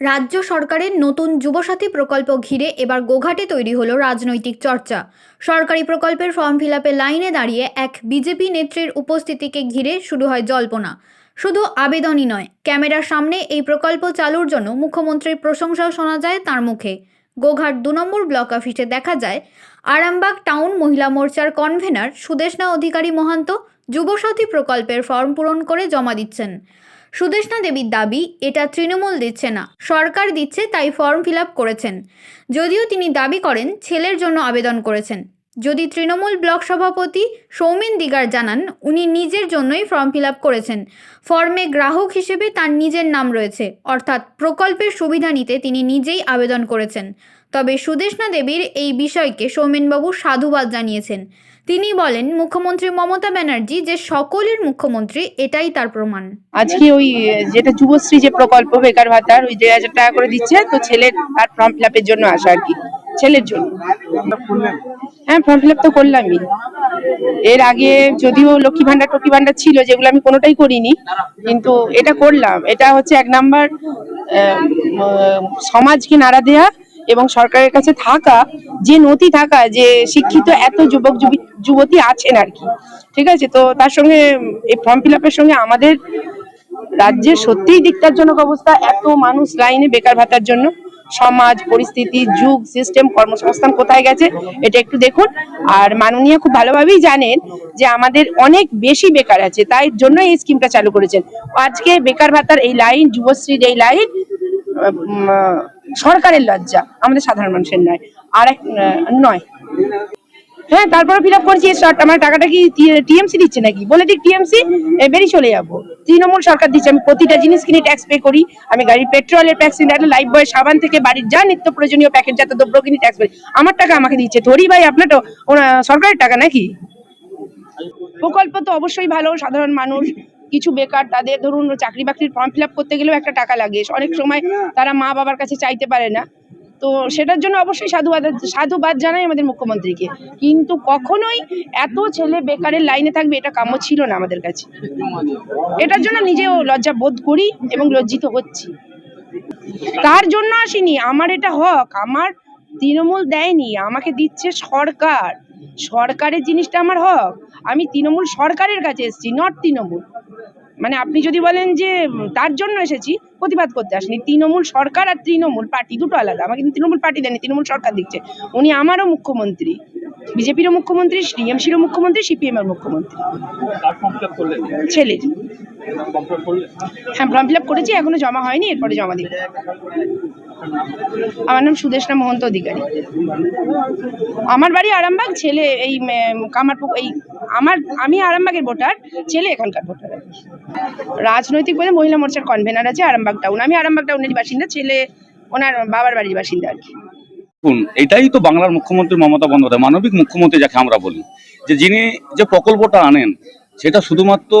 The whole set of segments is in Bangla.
রাজ্য সরকারের নতুন যুবসাথী প্রকল্প ঘিরে এবার গোঘাটে তৈরি হলো রাজনৈতিক চর্চা। সরকারি প্রকল্পের ফর্ম ফিল লাইনে দাঁড়িয়ে এক বিজেপি নেত্রীর উপস্থিতিকে ঘিরে শুরু হয় জল্পনা। শুধু আবেদনই নয়, ক্যামেরার সামনে এই প্রকল্প চালুর জন্য মুখ্যমন্ত্রীর প্রশংসাও শোনা যায় তার মুখে। গোঘাট দু নম্বর ব্লক অফিসে দেখা যায়, আরামবাগ টাউন মহিলা মোর্চার কনভেনার সুদেশনা অধিকারী মহান্ত যুবসাথী প্রকল্পের ফর্ম পূরণ করে জমা দিচ্ছেন। সুদেশনা দেবীর দাবি, এটা তৃণমূল দিচ্ছে না। সরকার দিচ্ছে, তাই ফর্ম ফিল করেছেন। যদিও তিনি দাবি করেন, ছেলের জন্য আবেদন করেছেন। যদি তৃণমূল ব্লক সভাপতি সৌমেন দিগার জানান, উনি নিজের জন্যই ফর্ম ফিল করেছেন। ফর্মে গ্রাহক হিসেবে তার নিজের নাম রয়েছে, অর্থাৎ প্রকল্পের সুবিধা নিতে তিনি নিজেই আবেদন করেছেন। তবে সুদেশনা দেবীর এই বিষয়কে সৌমেনবাবু সাধুবাদ জানিয়েছেন। তিনি বলেন, মুখ্যমন্ত্রী মমতা ব্যানার্জি যে সকলের মুখ্যমন্ত্রী, এটাই তার প্রমাণ। আজকে ওই, যেটা যুবশ্রী যে প্রকল্প, বেকার ভাতার, ওই দেড় হাজার টাকা করে দিচ্ছে, তো ছেলের তার ফর্ম ফিল জন্য আসা আর কি, ছেলের জন্য। হ্যাঁ ফর্ম ফিল তো করলামই। এর আগে যদিও লক্ষ্মী ভান্ডার টক্ষ্মী ভান্ডার ছিল, যেগুলো আমি কোনোটাই করিনি, কিন্তু এটা করলাম। এটা হচ্ছে এক নাম্বার সমাজকে নাড়া দেয়া এবং সরকারের কাছে থাকা, যে নথি থাকা, যে শিক্ষিত এত যুবক যুবী- যুবতী আছেন আর কি। ঠিক আছে? তো তার সঙ্গে, এই ফর্ম ফিল সঙ্গে আমাদের রাজ্যের সত্যিই দিকটারজনক অবস্থা, এত মানুষ লাইনে বেকার ভাতার জন্য। সমাজ, পরিস্থিতি, যুগ সিস্টেম কর্মসংস্থান কোথায় গেছে, এটা একটু দেখুন। আর মাননীয় খুব ভালোভাবেই জানেন যে আমাদের অনেক বেশি বেকার আছে, তাই জন্য এই স্কিমটা চালু করেছেন। আজকে বেকার ভাতার এই লাইন যুবশ্রীর এই লাইন সরকারের লজ্জা, আমাদের সাধারণ মানুষের নয়। আর এক নয়। হ্যাঁ তারপরে ফিল আপ করেছি আমার টাকাটা কি টিএমসি দিচ্ছে নাকি? বলে দিক টিএমসি বেরিয়ে চলে যাব। তৃণমূল সরকার দিচ্ছে, আমি প্রতিটা জিনিস কিনে ট্যাক্স পে করি। আমি গাড়ির পেট্রোলের ট্যাক্স কিনে লাইফ বয় সাবান থেকে বাড়ির যা নিত্য প্রয়োজনীয় প্যাকেট যাতে দ্রব্য কিনে ট্যাক্স করি। আমার টাকা আমাকে দিচ্ছে। ধরি ভাই আপনার তো সরকারের টাকা নাকি? প্রকল্প তো অবশ্যই ভালো, সাধারণ মানুষ। কিছু বেকার তাদের ধরুন চাকরি বাকরির ফর্ম ফিল করতে গেলেও একটা টাকা লাগে। অনেক সময় তারা মা বাবার কাছে চাইতে পারে না। তো সেটার জন্য অবশ্যই সাধুবাদ সাধুবাদ জানাই আমাদের মুখ্যমন্ত্রীকে। কিন্তু কখনোই এত ছেলে বেকারের লাইনে থাকবে এটা কাম্য ছিল না আমাদের কাছে। এটার জন্য নিজেও লজ্জা বোধ করি এবং লজ্জিত হচ্ছি। তার জন্য আসিনি, আমার এটা হক, আমার তৃণমূল দেয়নি, আমাকে দিচ্ছে সরকার। সরকারের জিনিসটা আমার হক। আমি তৃণমূল সরকারের কাছে এসেছি নট তৃণমূল। মানে আপনি যদি বলেন যে তার জন্য এসেছি প্রতিবাদ করতে আসেনি। তৃণমূল সরকার আর তৃণমূল পার্টি দুটো আলাদা। আমাকে কিন্তু তৃণমূল পার্টি দেয়নি তৃণমূল সরকার দিচ্ছে। উনি আমারও মুখ্যমন্ত্রী। বিজেপিরও মুখ্যমন্ত্রী টিএমসিরও মুখ্যমন্ত্রী সিপিএম এর মুখ্যমন্ত্রী ছেলের। হ্যাঁ ফর্ম ফিল আপ করেছি এখনও জমা হয়নি এরপরে জমা দিব। আমার নাম সুদেশনা মহন্ত অধিকারী। আমার বাড়ি আরামবাগ, ছেলে এই কামারপুক এই আমার, আমি আরামবাগের ভোটার, ছেলে এখানকার ভোটার। রাজনৈতিক বলে মহিলা মোর্চার কনভেনার আছে আরামবাগ টাউন আমি আরামবাগ টাউনেরই বাসিন্দা, ছেলে ওনার বাবার বাড়ির বাসিন্দা আর কি। এটাই তো বাংলার মুখ্যমন্ত্রী মমতা বন্দ্যোপাধ্যায়, মানবিক মুখ্যমন্ত্রী যাকে আমরা বলি। যে যিনি যে প্রকল্পটা আনেন, সেটা শুধুমাত্র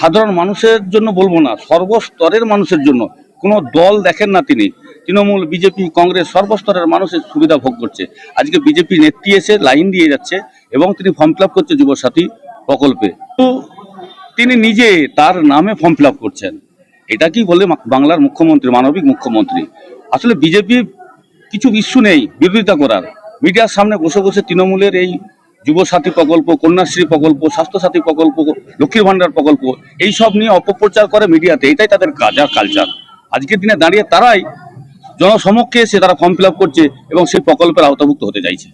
সাধারণ মানুষের জন্য বলব না, সর্বস্তরের মানুষের জন্য। কোনো দল দেখেন না তিনি। তৃণমূল, বিজেপি, কংগ্রেস সর্বস্তরের মানুষের সুবিধা ভোগ করছে। আজকে বিজেপি নেত্রী এসে লাইন দিয়ে যাচ্ছে এবং তিনি ফর্ম ফিল করছে যুবসাথী প্রকল্পে। তো তিনি নিজে তার নামে ফর্ম ফিল করছেন। এটা কি বলে বাংলার মুখ্যমন্ত্রী, মানবিক মুখ্যমন্ত্রী? আসলে বিজেপি কিছু ইস্যু নেই বিরোধিতা করার। মিডিয়ার সামনে বসে বসে তৃণমূলের এই যুবসাথী প্রকল্প, কন্যাশ্রী প্রকল্প, স্বাস্থ্যসাথী প্রকল্প, লক্ষ্মীর ভান্ডার প্রকল্প এই সব নিয়ে অপপ্রচার করে মিডিয়াতে। এটাই তাদের কাজ আর কালচার আজকের দিনে দাঁড়িয়ে তারাই জনসমক্ষে এসে তারা ফর্ম ফিল করছে এবং সেই প্রকল্পের আওতাভুক্ত হতে চাইছে।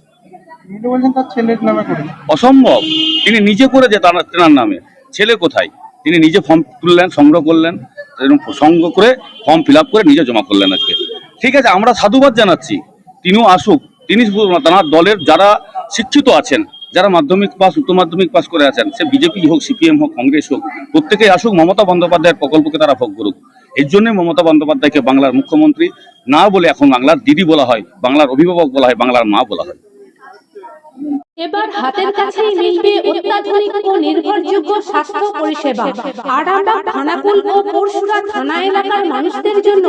অসম্ভব। তিনি নিজে করে যে তার তেনার নামে। ছেলে কোথায়? তিনি নিজে ফর্ম তুললেন সংগ্রহ করলেন সংগ্রহ করে ফর্ম ফিল করে নিজে জমা করলেন আজকে। ঠিক আছে আমরা সাধুবাদ জানাচ্ছি। তিনিও আসুক। তিনি তার দলের যারা শিক্ষিত আছেন যারা মাধ্যমিক পাস উচ্চ মাধ্যমিক পাস করে আছেন সে বিজেপি হোক সিপিএম হোক কংগ্রেস হোক প্রত্যেকেই আসুক মমতা বন্দ্যোপাধ্যায়ের প্রকল্পকে তারা ভোগ করুক। এর জন্য মমতা বন্দ্যোপাধ্যায়কে বাংলার মুখ্যমন্ত্রী না বলে এখন বাংলার দিদি বলা হয়, বাংলার অভিভাবক বলা হয়, বাংলার মা বলা হয়। এবার হাতের কাছেই মিলবে অত্যাধুনিক ও নির্ভরযোগ্য স্বাস্থ্য পরিষেবা। আরামবাগ খানাকুল ও পরশুরা থানা এলাকার মানুষদের জন্য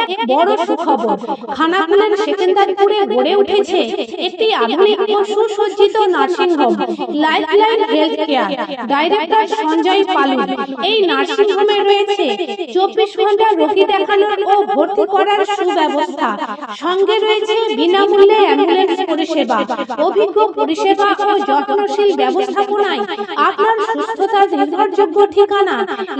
এক বড় সুখবর। খানাকুলের সেকেন্দারপুরে গড়ে উঠেছে একটি আধুনিক ও সুসজ্জিত nursing home life line health care director Sanjay Palu. এই নার্সিং হোমে রয়েছে চব্বিশ ঘণ্টা রোগী দেখানোর ও ভর্তি করার সুব্যবস্থা। সঙ্গে রয়েছে বিনামূল্যে অ্যাম্বুলেন্স পরিষেবা। অভিজ্ঞ পরিষেবা ও যত্নশীল ব্যবস্থাপনায় আপনার সুস্থতার নির্ভরযোগ্য ঠিকানা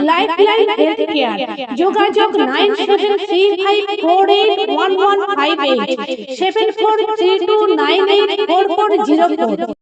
লাইফ লাইন হেলথ কেয়ার যোগাযোগ nine seven three five four eight one one five eight. Seven four three two nine eight four four zero four.